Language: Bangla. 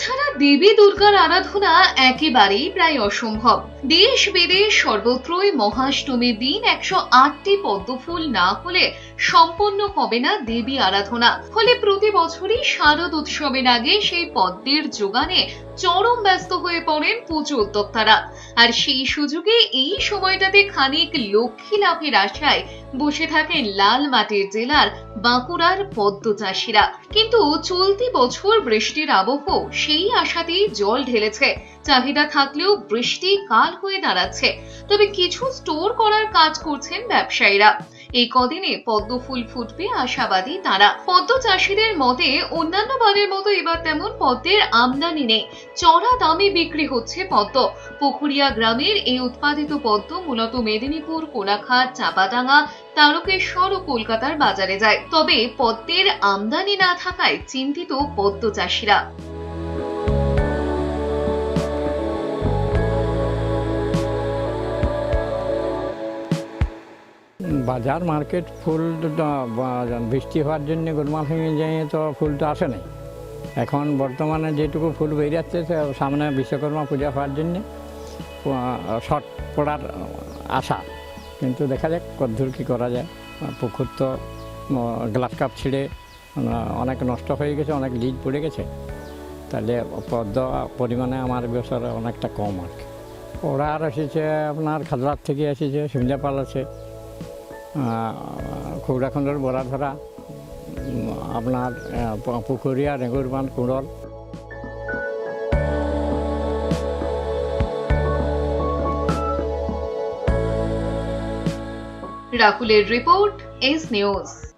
ton দেবী দুর্গার আরাধনা একেবারেই প্রায় অসম্ভব। দেশ বিদেশ সর্বত্রই মহাষ্টমীর দিন একশো আটটি পদ্মফুল না হলে সম্পন্ন হবে না দেবী আরাধনা। ফলে প্রতি বছরই শারদ উৎসবের আগে সেই পদ্মের যোগানে চরম ব্যস্ত হয়ে পড়েন পুজো উদ্যোক্তারা। আর সেই সুযোগে এই সময়টাতে খানিক লক্ষ্মী লাভের আশায় বসে থাকেন লাল মাটির জেলার বাঁকুড়ার পদ্ম চাষিরা কিন্তু চলতি বছর বৃষ্টির আবহ সেই আশাতেই জল ঢেলেছে। চাহিদা থাকলেও বৃষ্টি কাল হয়ে দাঁড়াচ্ছে। তবে কিছু স্টোর করার কাজ করছেন ব্যবসায়ীরা। এই কদিনে পদ্ম ফুল ফুটবে আশাবাদী তারা। পদ্ম চাষিদের মতে, অন্যান্য বারের মতো এবার তেমন পদ্মের আমদানি নেই। চড়া দামে বিক্রি হচ্ছে পদ্ম। পুকুরিয়া গ্রামের এই উৎপাদিত পদ্ম মূলত মেদিনীপুর, কোলাঘাট, চাপাডাঙ্গা, তারকেশ্বর ও কলকাতার বাজারে যায়। তবে পদ্মের আমদানি না থাকায় চিন্তিত পদ্ম চাষিরা। বাজার মার্কেট ফুল বৃষ্টি হওয়ার জন্য গোলমাল ভেঙে যায় তো ফুলটা আসে নাই। এখন বর্তমানে যেটুকু ফুল বেরিয়েছে, সে সামনে বিশ্বকর্মা পূজা হওয়ার জন্য শর্ট পড়ার আশা। কিন্তু দেখা যাক কদ্দূর কী করা যায়। পুকুর তো গ্লাস কাপ ছিঁড়ে অনেক নষ্ট হয়ে গেছে, অনেক লিজ পড়ে গেছে। তাহলে পদ্ম পরিমাণে আমার বছর অনেকটা কম আর কি। ওরা আর এসেছে, আপনার খাদরার থেকে এসেছে সিমলাপাল আছে। খৌরাখণ্ডর বড়া ধরা উম, আপনার পুখুরিয়া প- পুকুরিয়া রেঙ্গুরবান কুড়ল রাকুলের রিপোর্ট এস নিউজ।